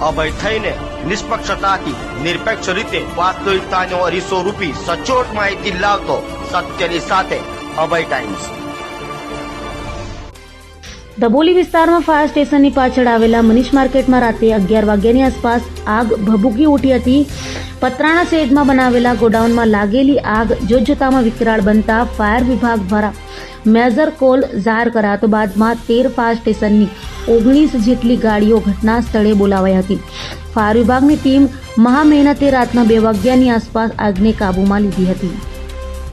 અભય થઈને નિષ્પક્ષતાથી, નિરપેક્ષ રીતે વાસ્તવિકતાનો અરીસો રૂપી સચોટ માહિતી લાવતો સત્યની સાથે અભય ટાઈમ્સ ધબોલી વિસ્તારમાં ફાયર સ્ટેશનની પાછળ આવેલા મનીષ માર્કેટમાં રાત્રે અગિયાર વાગ્યાની આસપાસ આગ ભભૂકી ઉઠી હતી. પતરાણા શેડમાં બનાવેલા ગોડાઉનમાં લાગેલી આગ જોતજોતામાં વિકરાળ બનતા ફાયર વિભાગ દ્વારા મેજર કોલ જાહેર કરાતો બાદમાં તેર ફાયર સ્ટેશનની ઓગણીસ જેટલી ગાડીઓ ઘટના સ્થળે બોલાવાઈ હતી. ફાયર વિભાગની ટીમ મહા મહેનતે રાતના બે વાગ્યાની આસપાસ આગને કાબૂમાં લીધી હતી.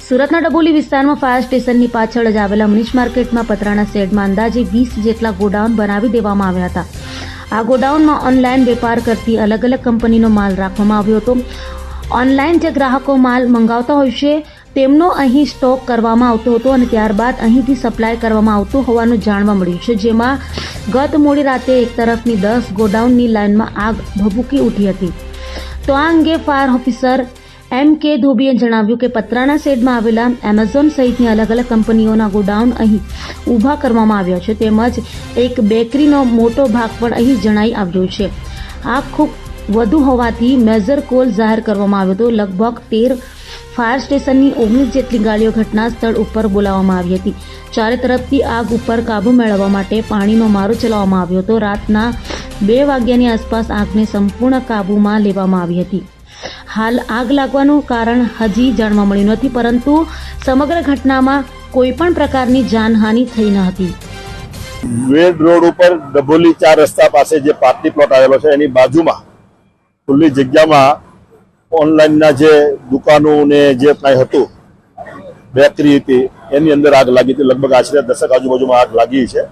સુરતના ડબોલી વિસ્તારમાં ફાયર સ્ટેશનની પાછળ જ આવેલા મનીષ માર્કેટમાં પતરાના શેડમાં અંદાજે વીસ જેટલા ગોડાઉન બનાવી દેવામાં આવ્યા હતા. આ ગોડાઉનમાં ઓનલાઈન વેપાર કરતી અલગ અલગ કંપનીનો માલ રાખવામાં આવ્યો હતો. ઓનલાઈન જે ગ્રાહકો માલ મંગાવતા હોય છે તેમનો અહીં સ્ટોક કરવામાં આવતો હતો અને ત્યારબાદ અહીંથી સપ્લાય કરવામાં આવતું હોવાનું જાણવા મળ્યું છે, જેમાં ગત મોડી રાતે એક તરફની દસ ગોડાઉનની લાઇનમાં આગ ભભૂકી ઉઠી હતી. તો આ અંગે ફાયર ઓફિસર એમ કે ધોબીએ જણાવ્યું કે પતરાના શેડમાં આવેલા એમેઝોન સહિતની અલગ અલગ કંપનીઓના ગોડાઉન અહીં ઊભા કરવામાં આવ્યા છે, તેમજ એક બેકરીનો મોટો ભાગ પણ અહીં જણાઈ આવ્યો છે. આ ખૂબ વધુ હોવાથી મેજર કોલ જાહેર કરવામાં આવ્યો હતો, લગભગ તેર ફાયર સ્ટેશનની ઓગણીસ જેટલી ગાડીઓ ઘટના સ્થળ ઉપર બોલાવવામાં આવી હતી. ચારે તરફથી આગ ઉપર કાબુ મેળવવા માટે પાણીનો મારો ચલાવવામાં આવ્યો હતો. રાતના બે વાગ્યાની આસપાસ આગને સંપૂર્ણ કાબૂમાં લેવામાં આવી હતી. હાલ આગ લાગવાનું કારણ હજી જાણવા મળ્યું નથી, પરંતુ સમગ્ર ઘટનામાં કોઈ પણ પ્રકારની જાનહાનિ થઈ ન હતી. વેડ રોડ ઉપર ડભોલી ચાર રસ્તા પાસે જે પાર્ટી પ્લોટ આવેલો છે, એની બાજુમાં ખુલ્લી જગ્યામાં ઓનલાઈનના જે દુકાનો ને જે કાંઈ હતું, બેકરી હતી, એની અંદર આગ લાગી હતી. લગભગ આશરે દશક આજુબાજુમાં આગ લાગી છે.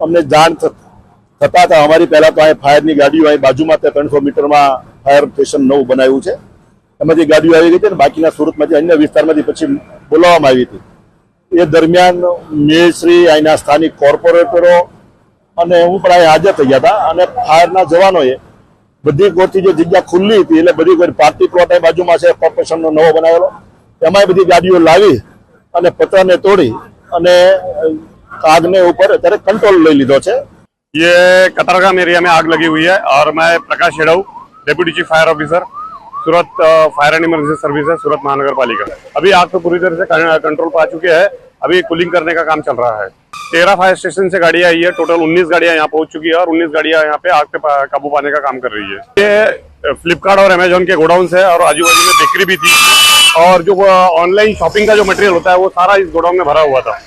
અમને જાણ થતા હતા. અમારી પહેલાં તો અહીં ફાયરની ગાડીઓ અહીં બાજુમાં તે ત્રણસો મીટરમાં ફાયર સ્ટેશન નવું બનાવ્યું છે. એમાંથી ગાડીઓ આવી ગઈ હતી અને બાકીના સુરતમાંથી અન્ય વિસ્તારમાંથી પછી બોલાવવામાં આવી હતી. એ દરમિયાન મેયરશ્રી અહીંના સ્થાનિક કોર્પોરેટરો અને હું પણ અહીં હાજર થઈ ગયા હતા. અને ફાયરના જવાનોએ બધી ગોતી જે જગ્યા ખુલ્લી હતી એટલે બધી કોઈ પાર્ટી પ્લોટ અહીં બાજુમાં છે કોર્પોરેશનનો નવો બનાવેલો એમાંય બધી ગાડીઓ લાવી અને પતરાને તોડી અને આગને ઉપર અત્યારે કંટ્રોલ લઈ લીધો છે ये कतारगाम एरिया में आग लगी हुई है और मैं Prakash Hedau deputy chief fire officer Surat a, fire and emergency service है सूरत महानगर पालिका अभी आग तो पूरी तरह से कं- कंट्रोल पा चुके हैं अभी कूलिंग करने का काम चल रहा है तेरह फायर स्टेशन से गाड़ियाँ आई है। टोटल उन्नीस गाड़ियाँ यहाँ पहुँच चुकी है और उन्नीस गाड़ियाँ यहाँ पे आग पे काबू पाने का काम कर रही है। ये फ्लिपकार्ट और अमेजोन के गोडाउन है और आजू बाजू में बेकरी भी थी। और जो ऑनलाइन शॉपिंग का जो मटेरियल होता है, वो सारा इस गोडाउन में भरा हुआ था।